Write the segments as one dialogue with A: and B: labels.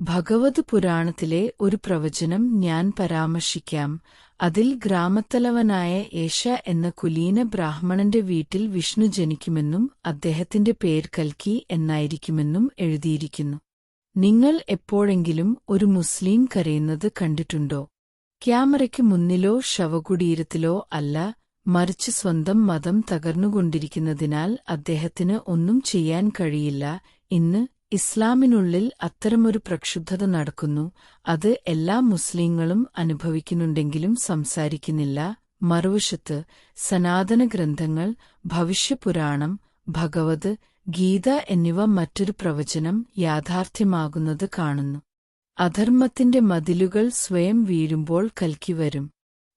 A: ഭഗവത് പുരാണത്തിലെ ഒരു പ്രവചനം ഞാൻ പരാമർശിക്കാം. അതിൽ ഗ്രാമത്തലവനായ ഏഷ എന്ന കുലീന ബ്രാഹ്മണന്റെ വീട്ടിൽ വിഷ്ണു ജനിക്കുമെന്നും അദ്ദേഹത്തിന്റെ പേര് കൽക്കി എന്നായിരിക്കുമെന്നും എഴുതിയിരിക്കുന്നു. നിങ്ങൾ എപ്പോഴെങ്കിലും ഒരു മുസ്ലിം കരയുന്നത് കണ്ടിട്ടുണ്ടോ? ക്യാമറയ്ക്ക് മുന്നിലോ ശവകുടീരത്തിലോ അല്ല മറിച്ച് സ്വന്തം മതം തകർന്നുകൊണ്ടിരിക്കുന്നതിനാൽ അദ്ദേഹത്തിന് ഒന്നും ചെയ്യാൻ കഴിയില്ല. ഇന്ന് ഇസ്ലാമിനുള്ളിൽ അത്തരമൊരു പ്രക്ഷുബ്ധത നടക്കുന്നു. അത് എല്ലാ മുസ്ലിങ്ങളും അനുഭവിക്കുന്നുണ്ടെങ്കിലും സംസാരിക്കുന്നില്ല. മറുവശത്ത് സനാതന ഗ്രന്ഥങ്ങൾ ഭവിഷ്യപുരാണം ഭഗവത് ഗീത എന്നിവ മറ്റൊരു പ്രവചനം യാഥാർത്ഥ്യമാകുന്നത് കാണുന്നു. അധർമ്മത്തിന്റെ മതിലുകൾ സ്വയം വീഴുമ്പോൾ കൽക്കി വരും.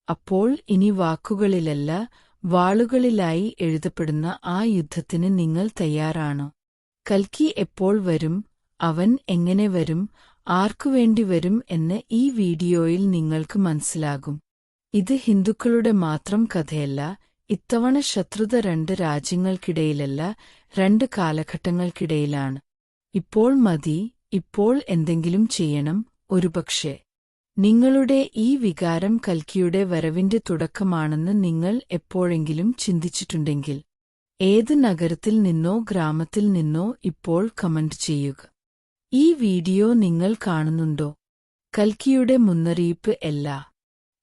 A: അപ്പോൾ ഇനി വാക്കുകളിലല്ല വാളുകളിലായി എഴുതപ്പെടുന്ന ആ യുദ്ധത്തിന് നിങ്ങൾ തയ്യാറാണോ. കൽക്കി എപ്പോൾ വരും അവൻ എങ്ങനെ വരും ആർക്കുവേണ്ടി വരും എന്ന് ഈ വീഡിയോയിൽ നിങ്ങൾക്ക് മനസ്സിലാകും. ഇത് ഹിന്ദുക്കളുടെ മാത്രം കഥയല്ല ഇത്തവണ ശത്രുത രണ്ട് രാജ്യങ്ങൾക്കിടയിലല്ല രണ്ട് കാലഘട്ടങ്ങൾക്കിടയിലാണ്. ഇപ്പോൾ മതി ഇപ്പോൾ എന്തെങ്കിലും ചെയ്യണം ഒരുപക്ഷേ. നിങ്ങളുടെ ഈ വികാരം കൽക്കിയുടെ വരവിന്റെ തുടക്കമാണെന്ന് നിങ്ങൾ എപ്പോഴെങ്കിലും ചിന്തിച്ചിട്ടുണ്ടെങ്കിൽ. ഏത് നഗരത്തിൽ നിന്നോ ഗ്രാമത്തിൽ നിന്നോ ഇപ്പോൾ കമന്റ് ചെയ്യുക. ഈ വീഡിയോ നിങ്ങൾ കാണുന്നുണ്ടോ? കൽക്കിയുടെ മുന്നറിയിപ്പ് എല്ലാ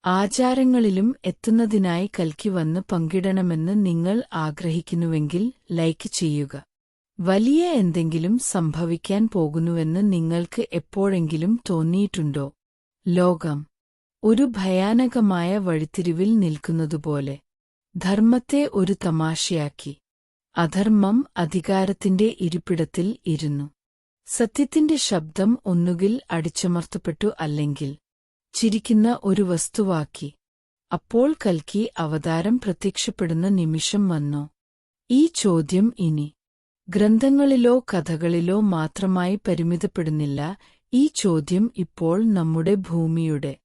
A: ആചാരങ്ങളിലും എത്തുന്നതിനായി കൽക്കി വന്ന് പങ്കിടണമെന്ന് നിങ്ങൾ ആഗ്രഹിക്കുന്നുവെങ്കിൽ ലൈക്ക് ചെയ്യുക. വലിയ എന്തെങ്കിലും സംഭവിക്കാൻ പോകുന്നുവെന്ന് നിങ്ങൾക്ക് എപ്പോഴെങ്കിലും തോന്നിയിട്ടുണ്ടോ? ലോകം ഒരു ഭയാനകമായ വഴിത്തിരിവിൽ നിൽക്കുന്നതുപോലെ. ധർമ്മത്തെ ഒരു തമാശയാക്കി. അധർമ്മം അധികാരത്തിന്റെ ഇരിപ്പിടത്തിൽ ഇരുന്നു. സത്യത്തിന്റെ ശബ്ദം ഒന്നുകിൽ അടിച്ചമർത്തപ്പെട്ടു അല്ലെങ്കിൽ ചിരിക്കുന്ന ഒരു വസ്തുവാക്കി. അപ്പോൾ കൽക്കി അവതാരം പ്രത്യക്ഷപ്പെടുന്ന നിമിഷം വന്നോ. ഈ ചോദ്യം ഇനി ഗ്രന്ഥങ്ങളിലോ കഥകളിലോ മാത്രമായി പരിമിതപ്പെടുന്നില്ല. ഈ ചോദ്യം ഇപ്പോൾ നമ്മുടെ ഭൂമിയുടെ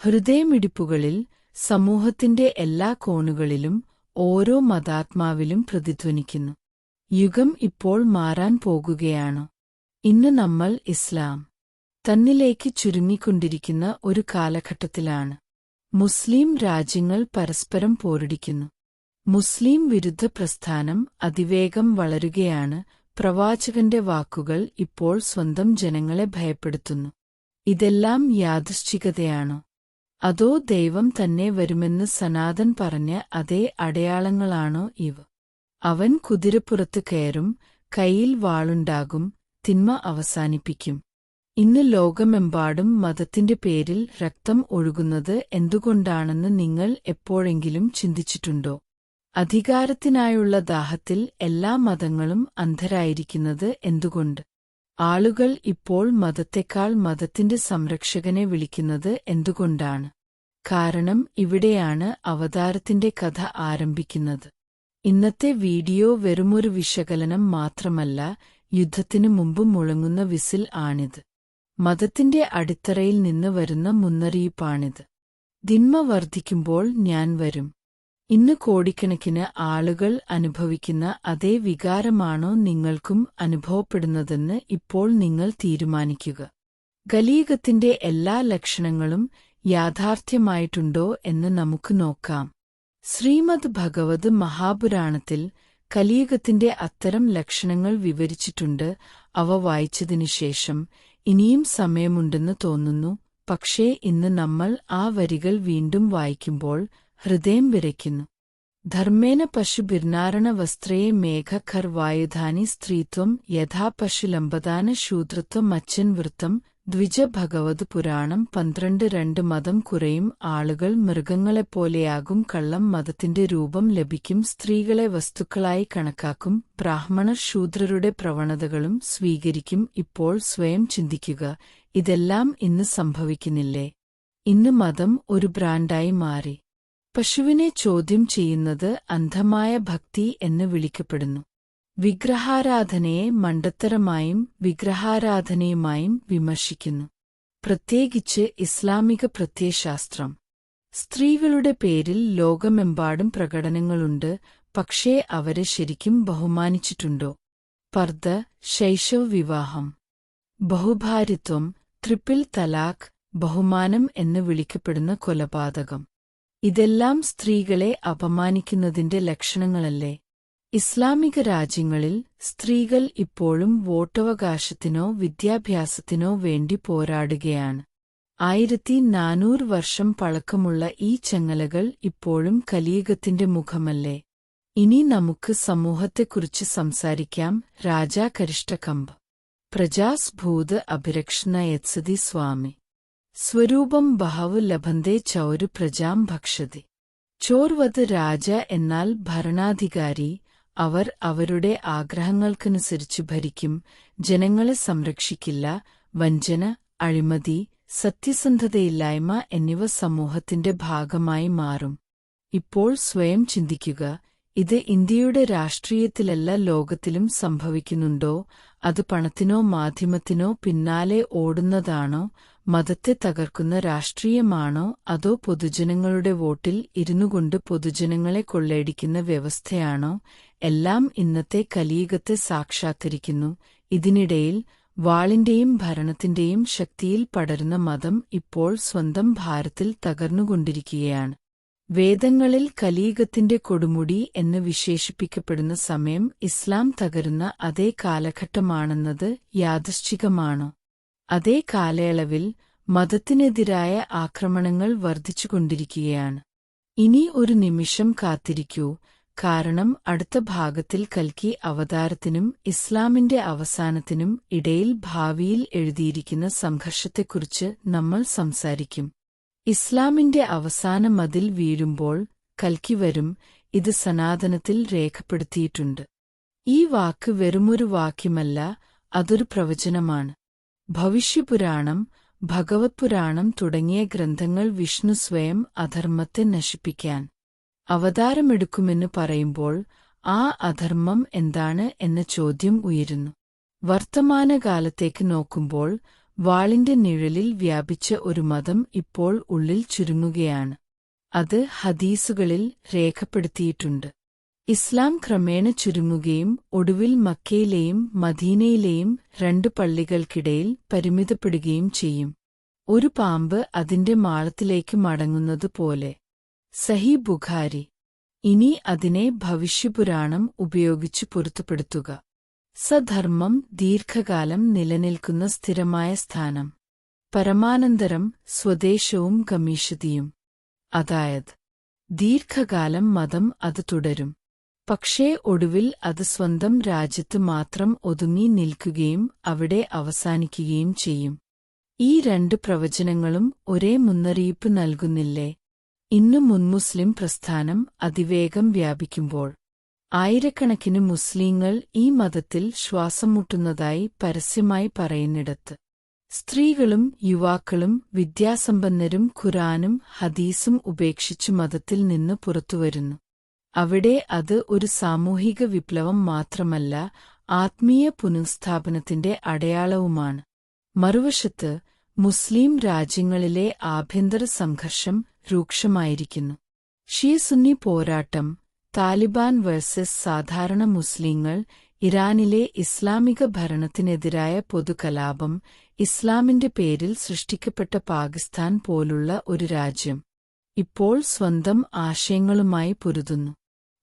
A: ഹൃദയമിടിപ്പുകളിൽ സമൂഹത്തിന്റെ എല്ലാ കോണുകളിലും ഓരോ മതാത്മാവിലും പ്രതിധ്വനിക്കുന്നു. യുഗം ഇപ്പോൾ മാറാൻ പോകുകയാണ്. ഇന്ന് നമ്മൾ ഇസ്ലാം തന്നിലേക്ക് ചുരുങ്ങിക്കൊണ്ടിരിക്കുന്ന ഒരു കാലഘട്ടത്തിലാണ്. മുസ്ലിം രാജ്യങ്ങൾ പരസ്പരം പോരടിക്കുന്നു. മുസ്ലിം വിരുദ്ധ പ്രസ്ഥാനം അതിവേഗം വളരുകയാണ്. പ്രവാചകന്റെ വാക്കുകൾ ഇപ്പോൾ സ്വന്തം ജനങ്ങളെ ഭയപ്പെടുത്തുന്നു. ഇതെല്ലാം യാദൃശ്ചികതയാണോ. അതോ ദൈവം തന്നെ വരുമെന്ന് സനാതൻ പറഞ്ഞ അതേ അടയാളങ്ങളാണോ ഇവ? അവൻ കുതിരപ്പുറത്ത് കയറും കയ്യിൽ വാളുണ്ടാകും തിന്മ അവസാനിപ്പിക്കും. ഇന്ന് ലോകമെമ്പാടും മതത്തിന്റെ പേരിൽ രക്തം ഒഴുകുന്നത് എന്തുകൊണ്ടാണെന്ന് നിങ്ങൾ എപ്പോഴെങ്കിലും ചിന്തിച്ചിട്ടുണ്ടോ? അധികാരത്തിനായുള്ള ദാഹത്തിൽ എല്ലാ മതങ്ങളും അന്ധരായിരിക്കുന്നത് എന്തുകൊണ്ട്? ആളുകൾ ഇപ്പോൾ മതത്തെക്കാൾ മതത്തിന്റെ സംരക്ഷകനെ വിളിക്കുന്നത് എന്തുകൊണ്ടാണ്? കാരണം ഇവിടെയാണ് അവതാരത്തിന്റെ കഥ ആരംഭിക്കുന്നത്. ഇന്നത്തെ വീഡിയോ വെറുമൊരു വിശകലനം മാത്രമല്ല യുദ്ധത്തിനു മുമ്പ് മുഴങ്ങുന്ന വിസിൽ ആണിത്. മതത്തിന്റെ അടിത്തറയിൽ നിന്ന് വരുന്ന മുന്നറിയിപ്പാണിത്. ദിന്മ വർദ്ധിക്കുമ്പോൾ ഞാൻ വരും. ഇന്ന് കോടിക്കണക്കിന് ആളുകൾ അനുഭവിക്കുന്ന അതേ വികാരമാണോ നിങ്ങൾക്കും അനുഭവപ്പെടുന്നതെന്ന് ഇപ്പോൾ നിങ്ങൾ തീരുമാനിക്കുക. ഗലീകത്തിന്റെ എല്ലാ ലക്ഷണങ്ങളും യാഥാർത്ഥ്യമായിട്ടുണ്ടോ എന്ന് നമുക്ക് നോക്കാം. ശ്രീമദ് ഭഗവത് മഹാപുരാണത്തിൽ കലീഗത്തിന്റെ അത്തരം ലക്ഷണങ്ങൾ വിവരിച്ചിട്ടുണ്ട്. അവ വായിച്ചതിനുശേഷം ഇനിയും സമയമുണ്ടെന്ന് തോന്നുന്നു. പക്ഷേ ഇന്ന് നമ്മൾ ആ വരികൾ വീണ്ടും വായിക്കുമ്പോൾ ഹൃദയം വിറയ്ക്കുന്നു. ധർമ്മേന പശു പശുബിർനാരണ വസ്ത്രയെ മേഘഖർ വായുധാനി സ്ത്രീത്വം യഥാ പശുലംബദാന ശൂദ്രത്വം അച്ഛൻ വൃത്തം ദ്വിജ ഭഗവത് പുരാണം പന്ത്രണ്ട് രണ്ട് മതം കുറയും ആളുകൾ മൃഗങ്ങളെപ്പോലെയാകും കള്ളം മതത്തിന്റെ രൂപം ലഭിക്കും സ്ത്രീകളെ വസ്തുക്കളായി കണക്കാക്കും ബ്രാഹ്മണർ ശൂദ്രരുടെ പ്രവണതകളും സ്വീകരിക്കും ഇപ്പോൾ സ്വയം ചിന്തിക്കുക ഇതെല്ലാം ഇന്ന് സംഭവിക്കുന്നില്ലേ? ഇന്ന് മതം ഒരു ബ്രാൻഡായി മാറി. പശുവിനെ ചോദ്യം ചെയ്യുന്നത് അന്ധമായ ഭക്തി എന്ന് വിളിക്കപ്പെടുന്നു. വിഗ്രഹാരാധനയെ മണ്ടത്തരമായും വിഗ്രഹാരാധനയുമായും വിമർശിക്കുന്നു. പ്രത്യേകിച്ച് ഇസ്ലാമിക പ്രത്യയശാസ്ത്രം. സ്ത്രീകളുടെ പേരിൽ ലോകമെമ്പാടും പ്രകടനങ്ങളുണ്ട് പക്ഷേ അവരെ ശരിക്കും ബഹുമാനിച്ചിട്ടുണ്ടോ? പർദ്ദ ശൈശവ വിവാഹം. ബഹുഭാരിത്വം ട്രിപ്പിൾ തലാഖ് ബഹുമാനം എന്ന് വിളിക്കപ്പെടുന്ന കൊലപാതകം. ഇതെല്ലാം സ്ത്രീകളെ അപമാനിക്കുന്നതിന്റെ ലക്ഷണങ്ങളല്ലേ? ഇസ്ലാമിക രാജ്യങ്ങളിൽ സ്ത്രീകൾ ഇപ്പോഴും വോട്ടവകാശത്തിനോ വിദ്യാഭ്യാസത്തിനോ വേണ്ടി പോരാടുകയാണ്. ആയിരത്തി നാനൂറ് വർഷം പഴക്കമുള്ള ഈ ചങ്ങലകൾ ഇപ്പോഴും കലിയുഗത്തിന്റെ മുഖമല്ലേ? ഇനി നമുക്ക് സമൂഹത്തെക്കുറിച്ച് സംസാരിക്കാം രാജാ കരിഷ്ടകമ്പ് പ്രജാസ്ഭൂത് അഭിരക്ഷണ യത്സതി സ്വാമി. സ്വരൂപം ബഹവ് ലഭന്തേ ചൗരു പ്രജാം ഭക്ഷതി. ചോർവത് രാജ എന്നാൽ ഭരണാധികാരി അവർ അവരുടെ ആഗ്രഹങ്ങൾക്കനുസരിച്ച് ഭരിക്കും ജനങ്ങളെ സംരക്ഷിക്കില്ല വഞ്ചന അഴിമതി സത്യസന്ധതയില്ലായ്മ എന്നിവ സമൂഹത്തിന്റെ ഭാഗമായി മാറും. ഇപ്പോൾ സ്വയം ചിന്തിക്കുക ഇത് ഇന്ത്യയുടെ രാഷ്ട്രീയത്തിലല്ല ലോകത്തിലും സംഭവിക്കുന്നുണ്ടോ അത് പണത്തിനോ മാധ്യമത്തിനോ പിന്നാലെ ഓടുന്നതാണോ മതത്തെ തകർക്കുന്ന രാഷ്ട്രീയമാണോ അതോ പൊതുജനങ്ങളുടെ വോട്ടിൽ ഇരുന്നുകൊണ്ട് പൊതുജനങ്ങളെ കൊള്ളയടിക്കുന്ന വ്യവസ്ഥയാണോ? എല്ലാം ഇന്നത്തെ കലിയുഗത്തെ സാക്ഷാത്കരിക്കുന്നു. ഇതിനിടയിൽ വാളിന്റെയും ഭരണത്തിന്റെയും ശക്തിയിൽ പടരുന്ന മതം ഇപ്പോൾ സ്വന്തം ഭാരത്തിൽ തകർന്നുകൊണ്ടിരിക്കുകയാണ്. വേദങ്ങളിൽ കലീഗത്തിന്റെ കൊടുമുടി എന്ന് വിശേഷിപ്പിക്കപ്പെടുന്ന സമയം ഇസ്ലാം തകരുന്ന അതേ കാലഘട്ടമാണെന്നത് യാദശ്ചികമാണോ? അതേ കാലയളവിൽ മതത്തിനെതിരായ ആക്രമണങ്ങൾ വർദ്ധിച്ചുകൊണ്ടിരിക്കുകയാണ്. ഇനി ഒരു നിമിഷം കാത്തിരിക്കൂ. കാരണം അടുത്ത ഭാഗത്തിൽ കൽക്കി അവതാരത്തിനും ഇസ്ലാമിന്റെ അവസാനത്തിനും ഇടയിൽ ഭാവിയിൽ എഴുതിയിരിക്കുന്ന സംഘർഷത്തെക്കുറിച്ച് നമ്മൾ സംസാരിക്കും. ഇസ്ലാമിന്റെ അവസാന മതിൽ വീഴുമ്പോൾ കൽക്കി വരും ഇത് സനാതനത്തിൽ രേഖപ്പെടുത്തിയിട്ടുണ്ട്. ഈ വാക്ക് വെറുമൊരു വാക്യമല്ല അതൊരു പ്രവചനമാണ്. ഭവിഷ്യപുരാണം ഭഗവത് പുരാണം തുടങ്ങിയ ഗ്രന്ഥങ്ങൾ വിഷ്ണു സ്വയം അധർമ്മത്തെ നശിപ്പിക്കാൻ അവതാരമെടുക്കുമെന്ന് പറയുമ്പോൾ ആ അധർമ്മം എന്താണ് എന്ന ചോദ്യം ഉയരുന്നു. വർത്തമാനകാലത്തേക്ക് നോക്കുമ്പോൾ വാളിന്റെ നിഴലിൽ വ്യാപിച്ച ഒരു മതം ഇപ്പോൾ ഉള്ളിൽ ചുരുങ്ങുകയാണ്. അത് ഹദീസുകളിൽ രേഖപ്പെടുത്തിയിട്ടുണ്ട്. ഇസ്ലാം ക്രമേണ ചുരുങ്ങുകയും ഒടുവിൽ മക്കയിലെയും മദീനയിലെയും രണ്ട് പള്ളികൾക്കിടയിൽ പരിമിതപ്പെടുകയും ചെയ്യും. ഒരു പാമ്പ് അതിന്റെ മാളത്തിലേക്ക് മടങ്ങുന്നതുപോലെ സഹി ബുഖാരി. ഇനി അതിനെ ഭവിഷ്യപുരാണം ഉപയോഗിച്ച് പൊരുത്തപ്പെടുത്തുക. സധർമ്മം ദീർഘകാലം നിലനിൽക്കുന്ന സ്ഥിരമായ സ്ഥാനം. പരമാനന്തരം സ്വദേശവും കമീഷതിയും അതായത് ദീർഘകാലം മതം അത് തുടരും. പക്ഷേ ഒടുവിൽ അത് സ്വന്തം രാജ്യത്ത് മാത്രം ഒതുങ്ങി നിൽക്കുകയും അവിടെ അവസാനിക്കുകയും ചെയ്യും. ഈ രണ്ട് പ്രവചനങ്ങളും ഒരേ മുന്നറിയിപ്പ് നൽകുന്നില്ലേ? ഇന്ന് മുൻമുസ്ലിം പ്രസ്ഥാനം അതിവേഗം വ്യാപിക്കുമ്പോൾ ആയിരക്കണക്കിന് മുസ്ലിങ്ങൾ ഈ മതത്തിൽ ശ്വാസം മുട്ടുന്നതായി പരസ്യമായി പറയുന്നിടത്ത് സ്ത്രീകളും യുവാക്കളും വിദ്യാസമ്പന്നരും ഖുറാനും ഹദീസും ഉപേക്ഷിച്ചു മതത്തിൽ നിന്ന് പുറത്തുവരുന്നു. അവിടെ അത് ഒരു സാമൂഹിക വിപ്ലവം മാത്രമല്ല ആത്മീയ പുനഃസ്ഥാപനത്തിന്റെ അടയാളവുമാണ്. മറുവശത്ത് മുസ്ലിം രാജ്യങ്ങളിലെ ആഭ്യന്തര സംഘർഷം രൂക്ഷമായിരിക്കുന്നു. ഷീസുന്നി പോരാട്ടം താലിബാൻ വേഴ്സസ് സാധാരണ മുസ്ലിങ്ങൾ ഇറാനിലെ ഇസ്ലാമിക ഭരണത്തിനെതിരായ പൊതുകലാപം ഇസ്ലാമിന്റെ പേരിൽ സൃഷ്ടിക്കപ്പെട്ട പാകിസ്ഥാൻ പോലുള്ള ഒരു രാജ്യം ഇപ്പോൾ സ്വന്തം ആശയങ്ങളുമായി പൊരുതുന്നു.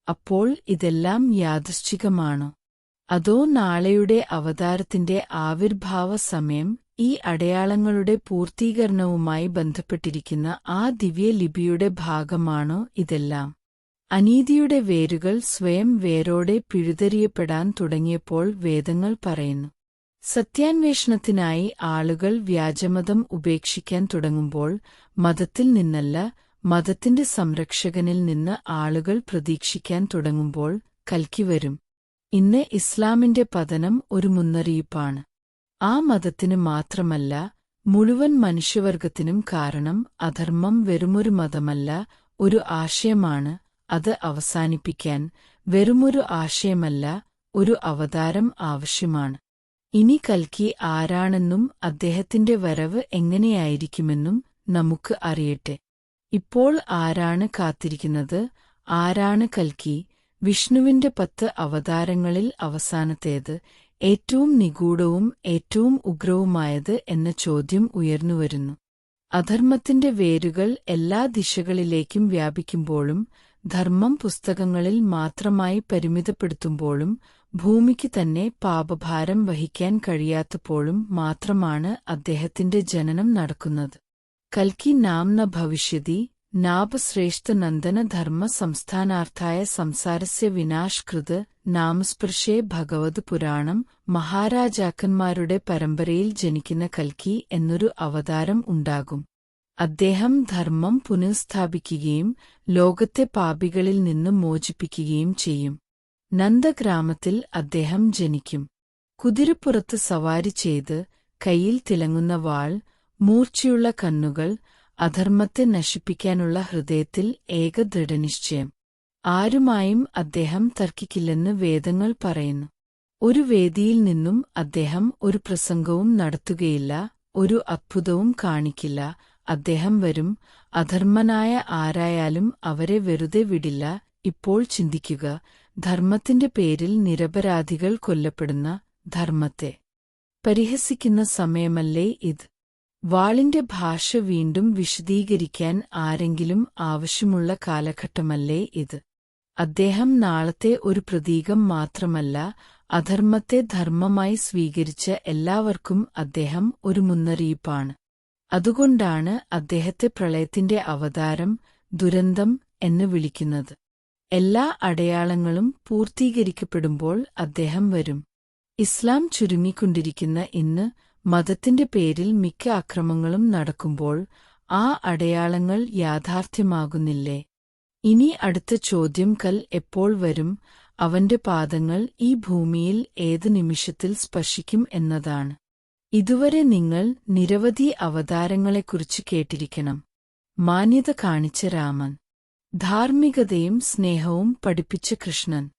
A: അപ്പോൾ ഇതെല്ലാം യാദൃശ്ചികമാണോ. അതോ നാളെയുടെ അവതാരത്തിന്റെ ആവിർഭാവ സമയം ഈ അടയാളങ്ങളുടെ പൂർത്തീകരണവുമായി ബന്ധപ്പെട്ടിരിക്കുന്ന ആ ദിവ്യലിപിയുടെ ഭാഗമാണോ ഇതെല്ലാം? അനീതിയുടെ വേരുകൾ സ്വയം വേരോടെ പിഴുതെറിയപ്പെടാൻ തുടങ്ങിയപ്പോൾ വേദങ്ങൾ പറയുന്നു. സത്യാന്വേഷണത്തിനായി ആളുകൾ വ്യാജമതം ഉപേക്ഷിക്കാൻ തുടങ്ങുമ്പോൾ മതത്തിൽ നിന്നല്ല മതത്തിന്റെ സംരക്ഷകനിൽ നിന്ന് ആളുകൾ പ്രതീക്ഷിക്കാൻ തുടങ്ങുമ്പോൾ കൽക്കി വരും. ഇന്ന് ഇസ്ലാമിന്റെ പതനം ഒരു മുന്നറിയിപ്പാണ്. ആ മതത്തിന് മാത്രമല്ല മുഴുവൻ മനുഷ്യവർഗത്തിനും കാരണം അധർമ്മം വെറുമൊരു മതമല്ല ഒരു ആശയമാണ്. അത് അവസാനിപ്പിക്കാൻ വെറുമൊരു ആശയമല്ല ഒരു അവതാരം ആവശ്യമാണ്. ഇനി കൽക്കി ആരാണെന്നും അദ്ദേഹത്തിന്റെ വരവ് എങ്ങനെയായിരിക്കുമെന്നും നമുക്ക് അറിയട്ടെ. ഇപ്പോൾ ആരാണ് കാത്തിരിക്കുന്നത്? ആരാണ് കൽക്കി? വിഷ്ണുവിന്റെ പത്ത് അവതാരങ്ങളിൽ അവസാനത്തേത് ഏറ്റവും നിഗൂഢവും ഏറ്റവും ഉഗ്രവുമായത് എന്ന ചോദ്യം ഉയർന്നുവരുന്നു. അധർമ്മത്തിന്റെ വേരുകൾ എല്ലാ ദിശകളിലേക്കും വ്യാപിക്കുമ്പോഴും ധർമ്മം പുസ്തകങ്ങളിൽ മാത്രമായി പരിമിതപ്പെടുത്തുമ്പോഴും ഭൂമിക്ക് തന്നെ പാപഭാരം വഹിക്കാൻ കഴിയാത്തപ്പോഴും മാത്രമാണ് അദ്ദേഹത്തിന്റെ ജനനം നടക്കുന്നത്. കൽക്കി നാംന ഭവിഷ്യതി നാപശ്രേഷ്ഠ നന്ദന ധർമ്മ സംസ്ഥാനാർത്ഥായ സംസാരസ്യ വിനാഷ്കൃത് നാമസ്പൃശേ ഭഗവത് പുരാണം മഹാരാജാക്കന്മാരുടെ പരമ്പരയിൽ ജനിക്കുന്ന കൽക്കി എന്നൊരു അവതാരം ഉണ്ടാകും. അദ്ദേഹം ധർമ്മം പുനഃസ്ഥാപിക്കുകയും ലോകത്തെ പാപികളിൽ നിന്ന് മോചിപ്പിക്കുകയും ചെയ്യും. നന്ദഗ്രാമത്തിൽ അദ്ദേഹം ജനിക്കും. കുതിരപ്പുറത്ത് സവാരി ചെയ്ത് കയ്യിൽ തിളങ്ങുന്ന വാൾ മൂർച്ചയുള്ള കണ്ണുകൾ അധർമ്മത്തെ നശിപ്പിക്കാനുള്ള ഹൃദയത്തിൽ ഏക ദൃഢനിശ്ചയം. ആരുമായും അദ്ദേഹം തർക്കിക്കില്ലെന്ന് വേദങ്ങൾ പറയുന്നു. ഒരു വേദിയിൽ നിന്നും അദ്ദേഹം ഒരു പ്രസംഗവും നടത്തുകയില്ല ഒരു അത്ഭുതവും കാണിക്കില്ല. അദ്ദേഹം വരും അധർമ്മനായ ആരായാലും അവരെ വെറുതെ വിടില്ല. ഇപ്പോൾ ചിന്തിക്കുക ധർമ്മത്തിന്റെ പേരിൽ നിരപരാധികൾ കൊല്ലപ്പെടുന്ന ധർമ്മത്തെ. പരിഹസിക്കുന്ന സമയമല്ലേ ഇത്? വാളിന്റെ ഭാഷ വീണ്ടും വിശദീകരിക്കാൻ ആരെങ്കിലും ആവശ്യമുള്ള കാലഘട്ടമല്ലേ ഇത്? അദ്ദേഹം നാളത്തെ ഒരു പ്രതീകം മാത്രമല്ല അധർമ്മത്തെ ധർമ്മമായി സ്വീകരിച്ച എല്ലാവർക്കും അദ്ദേഹം ഒരു മുന്നറിയിപ്പാണ്. അതുകൊണ്ടാണ് അദ്ദേഹത്തെ പ്രളയത്തിന്റെ അവതാരം ദുരന്തം എന്ന് വിളിക്കുന്നത്. എല്ലാ അടയാളങ്ങളും പൂർത്തീകരിക്കപ്പെടുമ്പോൾ അദ്ദേഹം വരും. ഇസ്ലാം ചുരുങ്ങിക്കൊണ്ടിരിക്കുന്ന ഇന്ന് മതത്തിന്റെ പേരിൽ മിക്ക അക്രമങ്ങളും നടക്കുമ്പോൾ ആ അടയാളങ്ങൾ യാഥാർത്ഥ്യമാകുന്നില്ലേ? ഇനി അടുത്ത ചോദ്യം കൽ എപ്പോൾ വരും? അവന്റെ പാദങ്ങൾ ഈ ഭൂമിയിൽ ഏത് നിമിഷത്തിൽ സ്പർശിക്കും എന്നതാണ്. ഇതുവരെ നിങ്ങൾ നിരവധി അവതാരങ്ങളെക്കുറിച്ച് കേട്ടിരിക്കണം. മാന്യത കാണിച്ച രാമൻ. ധാർമ്മികതയും സ്നേഹവും പഠിപ്പിച്ച കൃഷ്ണൻ.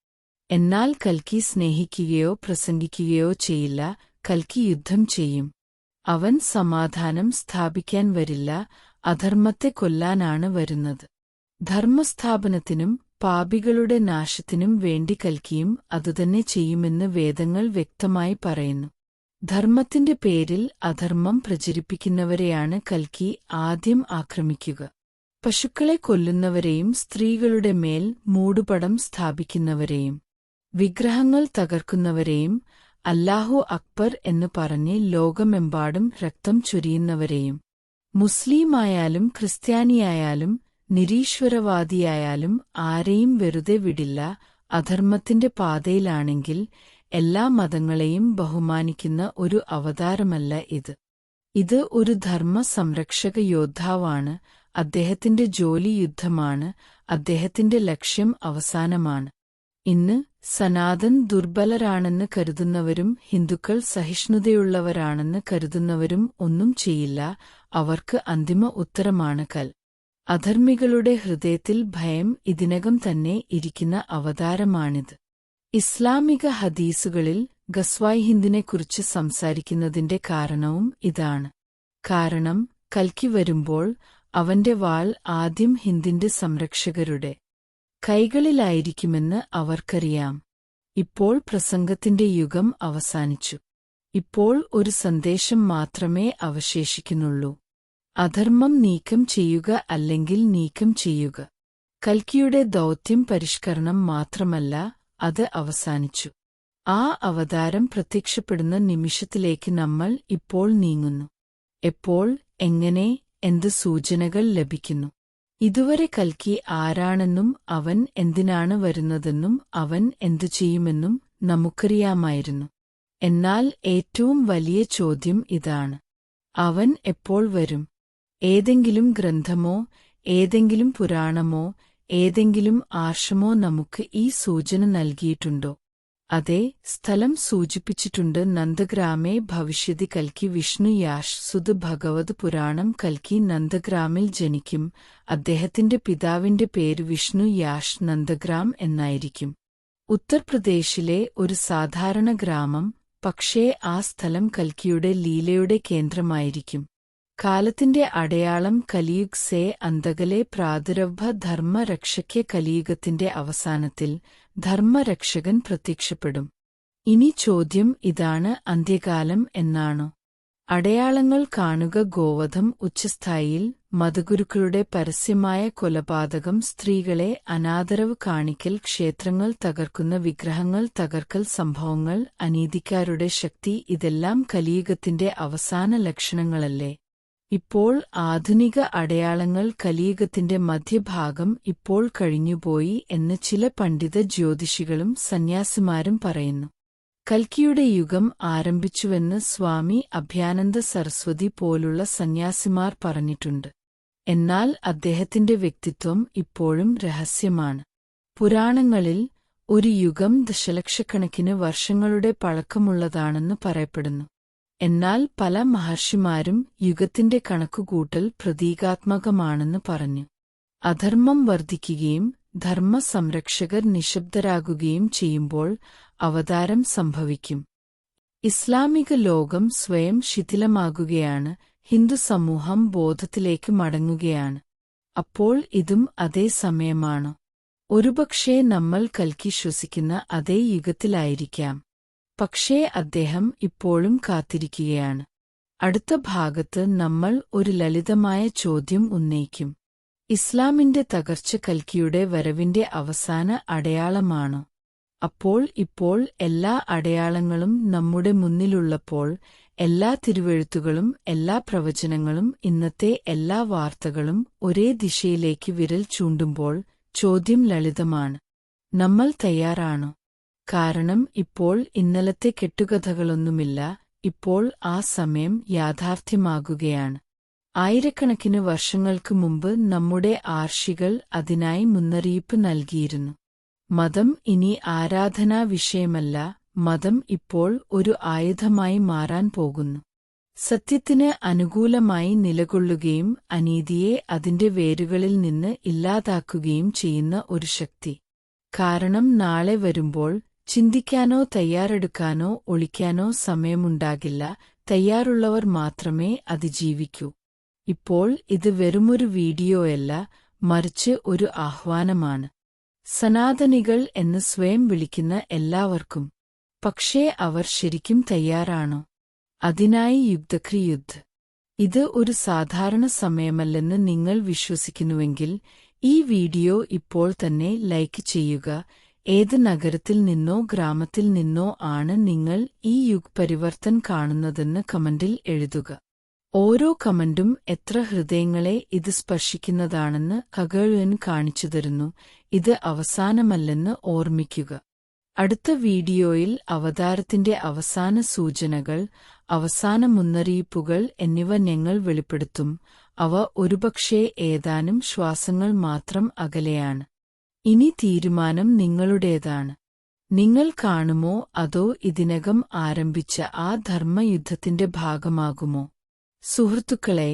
A: എന്നാൽ കൽക്കി സ്നേഹിക്കുകയോ പ്രസംഗിക്കുകയോ ചെയ്യില്ല. കൽക്കി യുദ്ധം ചെയ്യും. അവൻ സമാധാനം സ്ഥാപിക്കാൻ വരില്ല അധർമ്മത്തെ കൊല്ലാനാണ് വരുന്നത്. ധർമ്മസ്ഥാപനത്തിനും പാപികളുടെ നാശത്തിനും വേണ്ടി കൽക്കിയും അതുതന്നെ ചെയ്യുമെന്ന് വേദങ്ങൾ വ്യക്തമായി പറയുന്നു. ധർമ്മത്തിന്റെ പേരിൽ അധർമ്മം പ്രചരിപ്പിക്കുന്നവരെയാണ് കൽക്കി ആദ്യം ആക്രമിക്കുക. പശുക്കളെ കൊല്ലുന്നവരെയും സ്ത്രീകളുടെ മേൽ മൂടുപടം സ്ഥാപിക്കുന്നവരെയും വിഗ്രഹങ്ങൾ തകർക്കുന്നവരെയും അല്ലാഹു അക്ബർ എന്ന് പറഞ്ഞ് ലോകമെമ്പാടും രക്തം ചൊരിയുന്നവരെയും മുസ്ലീമായാലും ക്രിസ്ത്യാനിയായാലും നിരീശ്വരവാദിയായാലും ആരെയും വെറുതെ വിടില്ല അധർമ്മത്തിന്റെ പാതയിലാണെങ്കിൽ എല്ലാ മതങ്ങളെയും ബഹുമാനിക്കുന്ന ഒരു അവതാരമല്ല ഇത്. ഇത് ഒരു ധർമ്മ സംരക്ഷക യോദ്ധാവാണ് അദ്ദേഹത്തിന്റെ ജോലി യുദ്ധമാണ് അദ്ദേഹത്തിന്റെ ലക്ഷ്യം അവസാനമാണ്. ഇന്ന് സനാതൻ ദുർബലരാണെന്ന് കരുതുന്നവരും ഹിന്ദുക്കൾ സഹിഷ്ണുതയുള്ളവരാണെന്ന് കരുതുന്നവരും ഒന്നും ചെയ്യില്ല അവർക്ക് അന്തിമ ഉത്തരമാണ് കൽ. അധർമ്മികളുടെ ഹൃദയത്തിൽ ഭയം ഇതിനകം തന്നെ ഇരിക്കുന്ന അവതാരമാണിത്. ഇസ്ലാമിക ഹദീസുകളിൽ ഗസ്വായ് ഹിന്ദിനെക്കുറിച്ച് സംസാരിക്കുന്നതിന്റെ കാരണവും ഇതാണ്. കാരണം കൽക്കി വരുമ്പോൾ അവന്റെ വാൾ ആദ്യം ഹിന്ദിന്റെ സംരക്ഷകരുടെ കൈകളിലായിരിക്കുമെന്ന് അവർക്കറിയാം. ഇപ്പോൾ പ്രസംഗത്തിന്റെ യുഗം അവസാനിച്ചു. ഇപ്പോൾ ഒരു സന്ദേശം മാത്രമേ അവശേഷിക്കുന്നുള്ളൂ. അധർമ്മം നീക്കം ചെയ്യുക അല്ലെങ്കിൽ നീക്കം ചെയ്യുക. കൽക്കിയുടെ ദൗത്യം പരിഷ്കരണം മാത്രമല്ല അത് അവസാനിച്ചു. ആ അവതാരം പ്രത്യക്ഷപ്പെടുന്ന നിമിഷത്തിലേക്ക് നമ്മൾ ഇപ്പോൾ നീങ്ങുന്നു. എപ്പോൾ എങ്ങനെ എന്ത് സൂചനകൾ ലഭിക്കുന്നു. ഇതുവരെ കൽക്കി ആരാണെന്നും അവൻ എന്തിനാണ് വരുന്നതെന്നും അവൻ എന്തു ചെയ്യുമെന്നും നമുക്കറിയാമായിരുന്നു. എന്നാൽ ഏറ്റവും വലിയ ചോദ്യം ഇതാണ്. അവൻ എപ്പോൾ വരും? ഏതെങ്കിലും ഗ്രന്ഥമോ ഏതെങ്കിലും പുരാണമോ ഏതെങ്കിലും ആർഷമോ നമുക്ക് ഈ സൂചന നൽകിയിട്ടുണ്ടോ? അതെ സ്ഥലം സൂചിപ്പിച്ചിട്ടുണ്ട് നന്ദഗ്രാമേ ഭവിഷ്യതി കൽക്കി വിഷ്ണു യാഷ് സുത് ഭഗവത് പുരാണം കൽക്കി നന്ദഗ്രാമിൽ ജനിക്കും. അദ്ദേഹത്തിന്റെ പിതാവിന്റെ പേര് വിഷ്ണു യാഷ് നന്ദഗ്രാം എന്നായിരിക്കും. ഉത്തർപ്രദേശിലെ ഒരു സാധാരണ ഗ്രാമം പക്ഷേ ആ സ്ഥലം കൽക്കിയുടെ ലീലയുടെ കേന്ദ്രമായിരിക്കും. കാലത്തിന്റെ അടയാളം കലീഗ് സേ അന്തകലെ പ്രാതുരഭ ധർമ്മരക്ഷയ്ക്ക് കലിയുഗത്തിന്റെ അവസാനത്തിൽ ധർമ്മരക്ഷകൻ പ്രത്യക്ഷപ്പെടും. ഇനി ചോദ്യം ഇതാണ് അന്ത്യകാലം എന്നാണോ. അടയാളങ്ങൾ കാണുക ഗോവധം ഉച്ചസ്ഥായിയിൽ മതഗുരുക്കളുടെ പരസ്യമായ കൊലപാതകം സ്ത്രീകളെ അനാദരവ് കാണിക്കൽ ക്ഷേത്രങ്ങൾ തകർക്കുന്ന വിഗ്രഹങ്ങൾ തകർക്കൽ സംഭവങ്ങൾ അനീതിക്കാരുടെ ശക്തി ഇതെല്ലാം കലിയുഗത്തിന്റെ അവസാന ലക്ഷണങ്ങളല്ലേ? ഇപ്പോൾ ആധുനിക അടയാളങ്ങൾ കലിയുഗത്തിന്റെ മധ്യഭാഗം ഇപ്പോൾ കഴിഞ്ഞുപോയി എന്ന് ചില പണ്ഡിത ജ്യോതിഷികളും സന്യാസിമാരും പറയുന്നു. കൽക്കിയുടെ യുഗം ആരംഭിച്ചുവെന്ന് സ്വാമി അഭ്യാനന്ദ സരസ്വതി പോലുള്ള സന്യാസിമാർ പറഞ്ഞിട്ടുണ്ട്. എന്നാൽ അദ്ദേഹത്തിന്റെ വ്യക്തിത്വം ഇപ്പോഴും രഹസ്യമാണ്. പുരാണങ്ങളിൽ ഒരു യുഗം ദശലക്ഷക്കണക്കിന് വർഷങ്ങളുടെ പഴക്കമുള്ളതാണെന്ന് പറയപ്പെടുന്നു. എന്നാൽ പല മഹർഷിമാരും യുഗത്തിന്റെ കണക്കുകൂട്ടൽ പ്രതീകാത്മകമാണെന്ന് പറഞ്ഞു. അധർമ്മം വർദ്ധിക്കുകയും ധർമ്മ സംരക്ഷകർ നിശബ്ദരാകുകയും ചെയ്യുമ്പോൾ അവതാരം സംഭവിക്കും. ഇസ്ലാമിക ലോകം സ്വയം ശിഥിലമാകുകയാണ് ഹിന്ദു സമൂഹം ബോധത്തിലേക്ക് മടങ്ങുകയാണ്. അപ്പോൾ ഇതും അതേ സമയമാണ്? ഒരുപക്ഷേ നമ്മൾ കൽക്കി ശ്വസിക്കുന്ന അതേ യുഗത്തിലായിരിക്കാം. പക്ഷേ അദ്ദേഹം ഇപ്പോഴും കാത്തിരിക്കുകയാണ്. അടുത്ത ഭാഗത്ത് നമ്മൾ ഒരു ലളിതമായ ചോദ്യം ഉന്നയിക്കും. ഇസ്ലാമിന്റെ തകർച്ച കൽക്കിയുടെ വരവിന്റെ അവസാന അടയാളമാണോ. അപ്പോൾ ഇപ്പോൾ എല്ലാ അടയാളങ്ങളും നമ്മുടെ മുന്നിലുള്ളപ്പോൾ എല്ലാ തിരുവെഴുത്തുകളും എല്ലാ പ്രവചനങ്ങളും ഇന്നത്തെ എല്ലാ വാർത്തകളും ഒരേ ദിശയിലേക്ക് വിരൽ ചൂണ്ടുമ്പോൾ ചോദ്യം ലളിതമാണ്. നമ്മൾ തയ്യാറാണോ. കാരണം ഇപ്പോൾ ഇന്നലത്തെ കെട്ടുകഥകളൊന്നുമില്ല ഇപ്പോൾ ആ സമയം യാഥാർത്ഥ്യമാകുകയാണ്. ആയിരക്കണക്കിന് വർഷങ്ങൾക്ക് മുമ്പ് നമ്മുടെ ആർഷികൾ അതിനായി മുന്നറിയിപ്പ് നൽകിയിരുന്നു. മതം ഇനി ആരാധനാ വിഷയമല്ല മതം ഇപ്പോൾ ഒരു ആയുധമായി മാറാൻ പോകുന്നു. സത്യത്തിന് അനുകൂലമായി നിലകൊള്ളുകയും അനീതിയെ അതിന്റെ വേരുകളിൽ നിന്ന് ഇല്ലാതാക്കുകയും ചെയ്യുന്ന ഒരു ശക്തി. കാരണം നാളെ വരുമ്പോൾ ചിന്തിക്കാനോ തയ്യാറെടുക്കാനോ ഒളിക്കാനോ സമയമുണ്ടാകില്ല. തയ്യാറുള്ളവർ മാത്രമേ അതിജീവിക്കൂ. ഇപ്പോൾ ഇത് വെറുമൊരു വീഡിയോയല്ല മറിച്ച് ഒരു ആഹ്വാനമാണ്. സനാതനികൾ എന്ന് സ്വയം വിളിക്കുന്ന എല്ലാവർക്കും. പക്ഷേ അവർ ശരിക്കും തയ്യാറാണോ? അതിനായി യുദ്ധക്രി യുദ്ധ്. ഇത് ഒരു സാധാരണ സമയമല്ലെന്ന് നിങ്ങൾ വിശ്വസിക്കുന്നുവെങ്കിൽ ഈ വീഡിയോ ഇപ്പോൾ തന്നെ ലൈക്ക് ചെയ്യുക ഏത് നഗരത്തിൽ നിന്നോ ഗ്രാമത്തിൽ നിന്നോ ആണ് നിങ്ങൾ ഈ യുഗ് പരിവർത്തൻ കാണുന്നതെന്ന് കമന്റിൽ എഴുതുക. ഓരോ കമന്റും എത്ര ഹൃദയങ്ങളെ ഇത് സ്പർശിക്കുന്നതാണെന്ന് കഗഴുവൻ കാണിച്ചുതരുന്നു ഇത് അവസാനമല്ലെന്ന് ഓർമ്മിക്കുക. അടുത്ത വീഡിയോയിൽ അവതാരത്തിന്റെ അവസാന സൂചനകൾ അവസാന മുന്നറിയിപ്പുകൾ എന്നിവ ഞങ്ങൾ വെളിപ്പെടുത്തും. അവ ഒരുപക്ഷേ ഏതാനും ശ്വാസങ്ങൾ മാത്രം അകലെയാണ്. ഇനി തീരുമാനം നിങ്ങളുടേതാണ്. നിങ്ങൾ കാണുമോ അതോ ഇതിനകം ആരംഭിച്ച ആ ധർമ്മയുദ്ധത്തിന്റെ ഭാഗമാകുമോ? സുഹൃത്തുക്കളെ